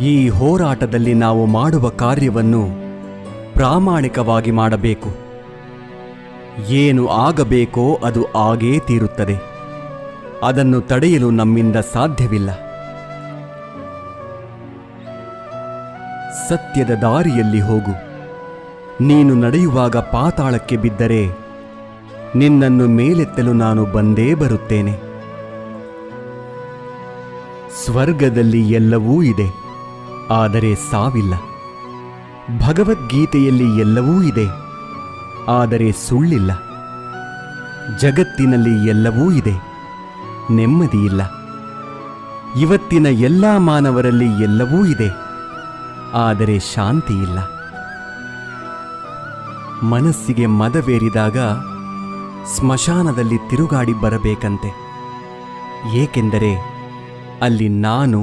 ಈ ಹೋರಾಟದಲ್ಲಿ ನಾವು ಮಾಡುವ ಕಾರ್ಯವನ್ನು ಪ್ರಾಮಾಣಿಕವಾಗಿ ಮಾಡಬೇಕು. ಏನು ಆಗಬೇಕೋ ಅದು ಆಗೇ ತೀರುತ್ತದೆ. ಅದನ್ನು ತಡೆಯಲು ನಮ್ಮಿಂದ ಸಾಧ್ಯವಿಲ್ಲ. ಸತ್ಯದ ದಾರಿಯಲ್ಲಿ ಹೋಗು. ನೀನು ನಡೆಯುವಾಗ ಪಾತಾಳಕ್ಕೆ ಬಿದ್ದರೆ ನಿನ್ನನ್ನು ಮೇಲೆತ್ತಲು ನಾನು ಬಂದೇ ಬರುತ್ತೇನೆ. ಸ್ವರ್ಗದಲ್ಲಿ ಎಲ್ಲವೂ ಇದೆ. ಆದರೆ ಸಾವಿಲ್ಲ. ಭಗವದ್ಗೀತೆಯಲ್ಲಿ ಎಲ್ಲವೂ ಇದೆ, ಆದರೆ ಸುಳ್ಳಿಲ್ಲ. ಜಗತ್ತಿನಲ್ಲಿ ಎಲ್ಲವೂ ಇದೆ ನೆಮ್ಮದಿಯಿಲ್ಲ ಇವತ್ತಿನ ಎಲ್ಲ ಮಾನವರಲ್ಲಿ ಎಲ್ಲವೂ ಇದೆ, ಆದರೆ ಶಾಂತಿಯಿಲ್ಲ ಮನಸ್ಸಿಗೆ ಮದವೇರಿದಾಗ ಸ್ಮಶಾನದಲ್ಲಿ ತಿರುಗಾಡಿ ಬರಬೇಕಂತೆ. ಏಕೆಂದರೆ ಅಲ್ಲಿ ನಾನು